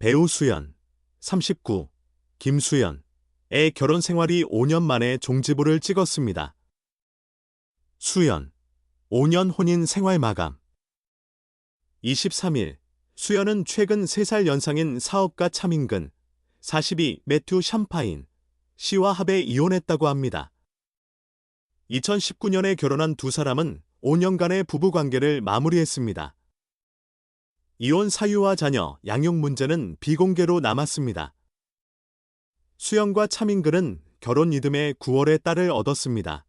배우 수연, 39, 김수연의 결혼 생활이 5년 만에 종지부를 찍었습니다. 수연, 5년 혼인 생활 마감. 23일, 수연은 최근 3살 연상인 사업가 차민근, 42 매튜 샴파인, 씨와 합해 이혼했다고 합니다. 2019년에 결혼한 두 사람은 5년간의 부부 관계를 마무리했습니다. 이혼 사유와 자녀, 양육 문제는 비공개로 남았습니다. 수영과 차민글은 결혼 이듬해 9월에 딸을 얻었습니다.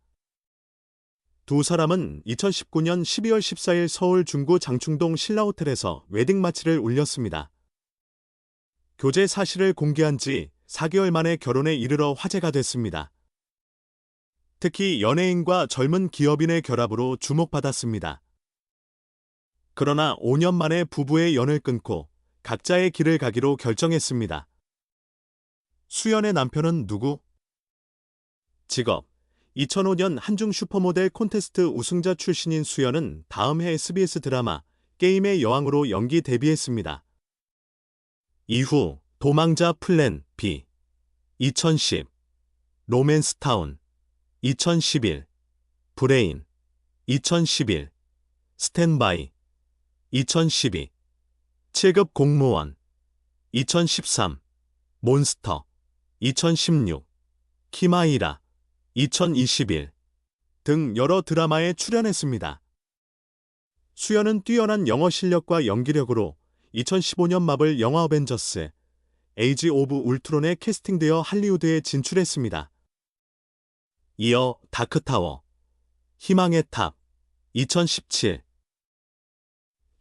두 사람은 2019년 12월 14일 서울 중구 장충동 신라호텔에서 웨딩 마치를 올렸습니다. 교제 사실을 공개한 지 4개월 만에 결혼에 이르러 화제가 됐습니다. 특히 연예인과 젊은 기업인의 결합으로 주목받았습니다. 그러나 5년 만에 부부의 연을 끊고 각자의 길을 가기로 결정했습니다. 수연의 남편은 누구? 직업. 2005년 한중 슈퍼모델 콘테스트 우승자 출신인 수연은 다음 해 SBS 드라마 게임의 여왕으로 연기 데뷔했습니다. 이후 도망자 플랜 B. 2010 로맨스타운. 2011 브레인. 2011 스탠바이 2012 7급 공무원. 2013 몬스터. 2016 키마이라. 2021 등 여러 드라마에 출연했습니다. 수연은 뛰어난 영어 실력과 연기력으로 2015년 마블 영화 어벤져스 에이지 오브 울트론에 캐스팅되어 할리우드에 진출했습니다. 이어 다크타워, 희망의 탑, 2017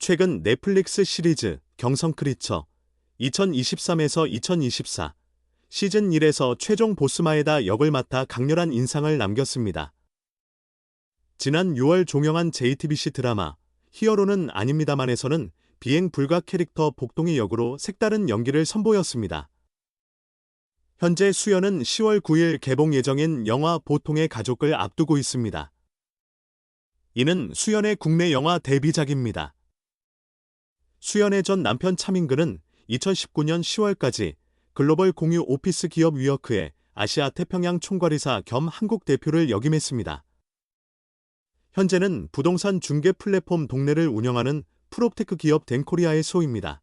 최근 넷플릭스 시리즈 경성 크리처 2023에서 2024 시즌 1에서 최종 보스마에다 역을 맡아 강렬한 인상을 남겼습니다. 지난 6월 종영한 JTBC 드라마 히어로는 아닙니다만에서는 비행 불가 캐릭터 복동이 역으로 색다른 연기를 선보였습니다. 현재 수연은 10월 9일 개봉 예정인 영화 보통의 가족을 앞두고 있습니다. 이는 수연의 국내 영화 데뷔작입니다. 수연의 전 남편 차민근은 2019년 10월까지 글로벌 공유 오피스 기업 위어크의 아시아 태평양 총괄이사 겸 한국 대표를 역임했습니다. 현재는 부동산 중개 플랫폼 동네를 운영하는 프롭테크 기업 덴코리아의 소입니다.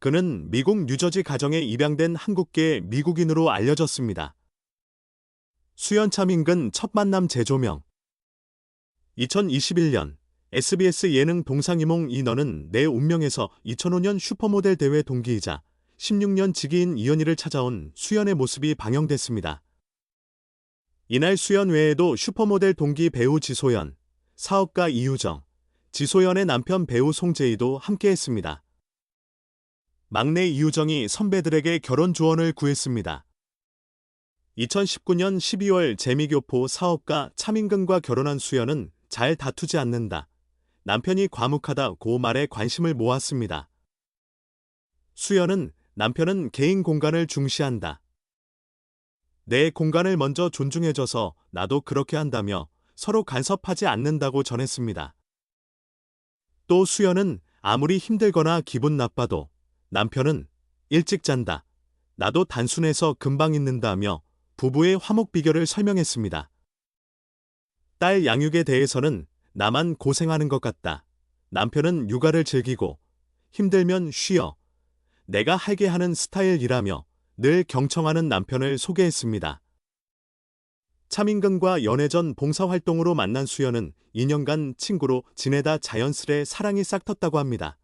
그는 미국 뉴저지 가정에 입양된 한국계 미국인으로 알려졌습니다. 수연 차민근 첫 만남 재조명 2021년 SBS 예능 동상이몽 이너는 내 운명에서 2005년 슈퍼모델 대회 동기이자 16년 지기인 이연희를 찾아온 수연의 모습이 방영됐습니다. 이날 수연 외에도 슈퍼모델 동기 배우 지소연, 사업가 이유정, 지소연의 남편 배우 송재희도 함께했습니다. 막내 이유정이 선배들에게 결혼 조언을 구했습니다. 2019년 12월 재미교포 사업가 차민근과 결혼한 수연은 잘 다투지 않는다. 남편이 과묵하다 고 말에 관심을 모았습니다. 수연은 남편은 개인 공간을 중시한다. 내 공간을 먼저 존중해줘서 나도 그렇게 한다며 서로 간섭하지 않는다고 전했습니다. 또 수연은 아무리 힘들거나 기분 나빠도 남편은 일찍 잔다. 나도 단순해서 금방 잊는다며 부부의 화목 비결을 설명했습니다. 딸 양육에 대해서는 나만 고생하는 것 같다. 남편은 육아를 즐기고 힘들면 쉬어. 내가 하게 하는 스타일이라며 늘 경청하는 남편을 소개했습니다. 차민근과 연애 전 봉사활동으로 만난 수연은 2년간 친구로 지내다 자연스레 사랑이 싹텄다고 합니다.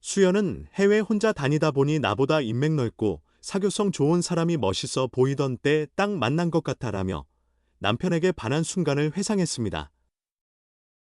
수연은 해외 혼자 다니다 보니 나보다 인맥 넓고 사교성 좋은 사람이 멋있어 보이던 때 딱 만난 것 같아라며 남편에게 반한 순간을 회상했습니다.